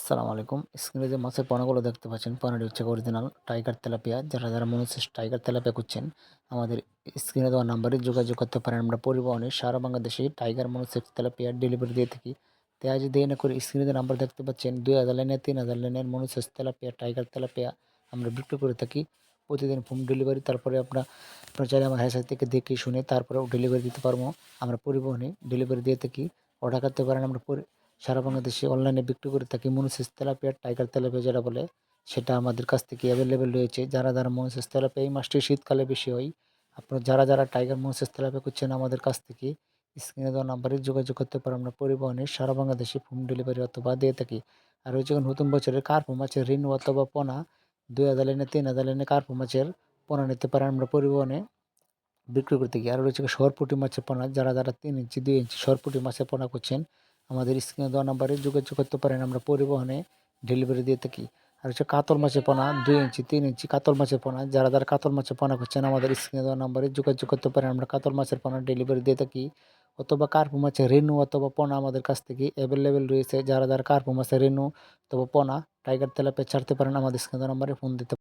আসসালামু আলাইকুম। স্ক্রিনে যে মাছের পোনাগুলো দেখতে পাচ্ছেন পোনাটি হচ্ছে অরিজিনাল টাইগার তেলাপিয়া যারা যারা মনে হচ্ছে টাইগার তেলাপিয়া করছেন আমাদের স্ক্রিনে দেওয়া নাম্বারে যোগাযোগ করতে পারেন। আমরা পরিবহনে সারা বাংলাদেশে টাইগার মনোসেক্স তেলাপিয়া ডেলিভারি দিয়ে থাকি। তাই আজ দিয়ে না করে স্ক্রিনে যে নাম্বার দেখতে পাচ্ছেন, দুই হাজার লাইনের তিন হাজার লাইনের মনোসেক্স তেলাপিয়া টাইগার তেলাপিয়া আমরা বিক্রি করে থাকি। প্রতিদিন হোম ডেলিভারি তারপরে আপনার চাইলে আমার হ্যাসার থেকে দেখে শুনে তারপরেও ডেলিভারি দিতে পারব। আমরা পরিবহনে ডেলিভারি দিয়ে থাকি। অর্ডার করতে পারেন, আমরা সারা বাংলাদেশে অনলাইনে বিক্রি করে থাকি মনুসিস তেলাপিয়া টাইগার তেলাপিয়া যেটা বলে। সেটা আমাদের কাছ থেকে অ্যাভেলেবেল রয়েছে। যারা যারা মনুসিস তেলাপিয়া এই মাছটি শীতকালে বেশি হয়, আপনারা যারা যারা টাইগার মনুসিস তেলাপিয়া করছেন আমাদের কাছ থেকে স্ক্রিনে দেওয়া নাম্বারে যোগাযোগ করতে পারেন। আমরা পরিবহনে সারা বাংলাদেশে হোম ডেলিভারি অথবা দিয়ে থাকি। আর হচ্ছে নতুন বছরের কার্পু মাছের ঋণ অথবা পোনা দুই হাজার লাইনে, তিন হাজার লাইনে কার্পু মাছের পোনা নিতে পারেন আমরা পরিবহনে বিক্রি করতে গিয়ে আর রয়েছে সরপুটি মাছের পোনা, যারা যারা তিন ইঞ্চি, দুই ইঞ্চি সরপুটি মাছের পোনা করছেন আমাদের স্ক্রিনে দেওয়া নাম্বারে যোগাযোগ করতে পারেন, আমরা পরিবহনে ডেলিভারি দিয়ে থাকি। আর হচ্ছে কাতল মাছের পোনা, দুই ইঞ্চি, তিন ইঞ্চি কাতল মাছের পোনা, যারা যারা কাতল মাছের পোনা করছেন আমাদের স্ক্রিনে দেওয়া নাম্বারে যোগাযোগ করতে পারেন, আমরা কাতল মাছের পোনা ডেলিভারি দিয়ে থাকি। অথবা কার্পু মাছের রেনু অথবা পোনা আমাদের কাছ থেকে অ্যাভেলেবেল রয়েছে, যারা যারা কার্পু মাছের রেনু অথবা পোনা, টাইগার তেলাপে ছাড়তে পারেন, আমাদের স্ক্রিনে দেওয়া নাম্বারে ফোন দিতে